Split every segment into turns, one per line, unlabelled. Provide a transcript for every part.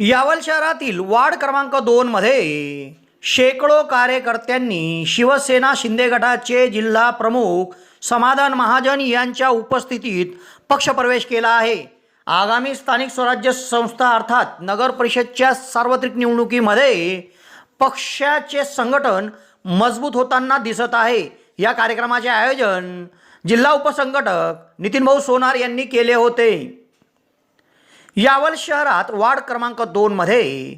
यावल शहरातील वार्ड क्रमांक दोन मध्ये शेकडो कार्यकर्त्यांनी शिवसेना शिंदे गटाचे जिल्हा प्रमुख समाधान महाजन यांच्या उपस्थितीत पक्षप्रवेश केला आहे. आगामी स्थानिक स्वराज्य संस्था अर्थात नगर परिषदच्या सार्वत्रिक निवडणुकीमध्ये पक्षाचे संघटन मजबूत होताना दिसत आहे. या कार्यक्रमाचे आयोजन जिल्हा उपसंघटक नितीनभाऊ सोनार यांनी केले होते. यावल शहरात वार्ड क्रमांक दोनमध्ये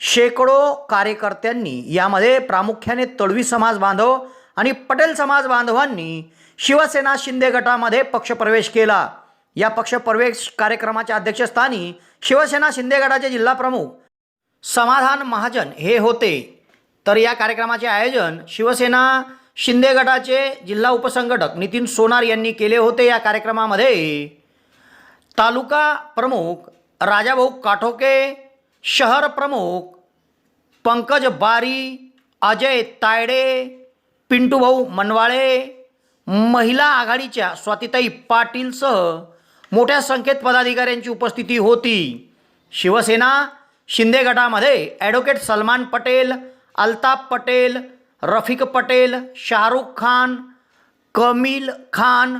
शेकडो कार्यकर्त्यांनी यामध्ये प्रामुख्याने तळवी समाज बांधव आणि पटेल समाज बांधवांनी शिवसेना शिंदे गटामध्ये पक्षप्रवेश केला. या पक्षप्रवेश कार्यक्रमाच्या अध्यक्षस्थानी शिवसेना शिंदे गटाचे जिल्हा प्रमुख समाधान महाजन हे होते. तर या कार्यक्रमाचे आयोजन शिवसेना शिंदे गटाचे जिल्हा उपसंघटक नितीन सोनार यांनी केले होते. या कार्यक्रमामध्ये तालुका प्रमुख राजाभाऊ काठोके शहर प्रमुख पंकज बारी अजय तायडे पिंटूभाऊ मनवाळे महिला आघाडीच्या स्वातिताई पाटीलसह मोठ्या संख्येत पदाधिकाऱ्यांची उपस्थिती होती. शिवसेना शिंदे गटामध्ये ॲडव्होकेट सलमान पटेल अल्ताफ पटेल रफिक पटेल शाहरुख खान कमील खान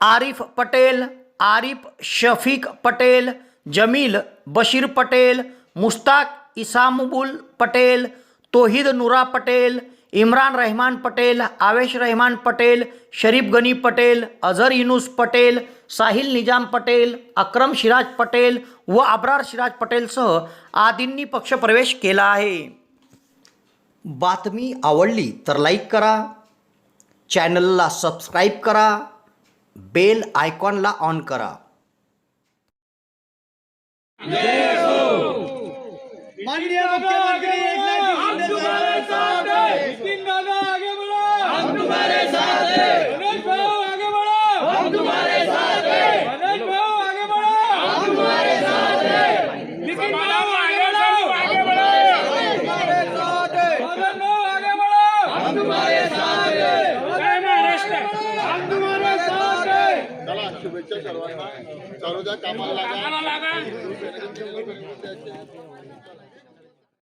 आरिफ पटेल आरिफ शफीक पटेल जमील बशीर पटेल मुस्ताक इसामुबुल पटेल तोहिद नुरा पटेल इम्रान रहमान पटेल आवेश रहमान पटेल शरीफ गनी पटेल अझर युनुस पटेल साहिल निजाम पटेल अक्रम शिराज पटेल व अब्रार शिराज पटेलसह आदींनी पक्षप्रवेश केला आहे. बातमी आवडली तर लाईक करा चॅनलला सबस्क्राईब करा बेल आयकॉनला ऑन करा.
माननीय मुख्यमंत्री
शुभेच्छा सर्वांना. चालू कामाला लागा.
कामाला लागा.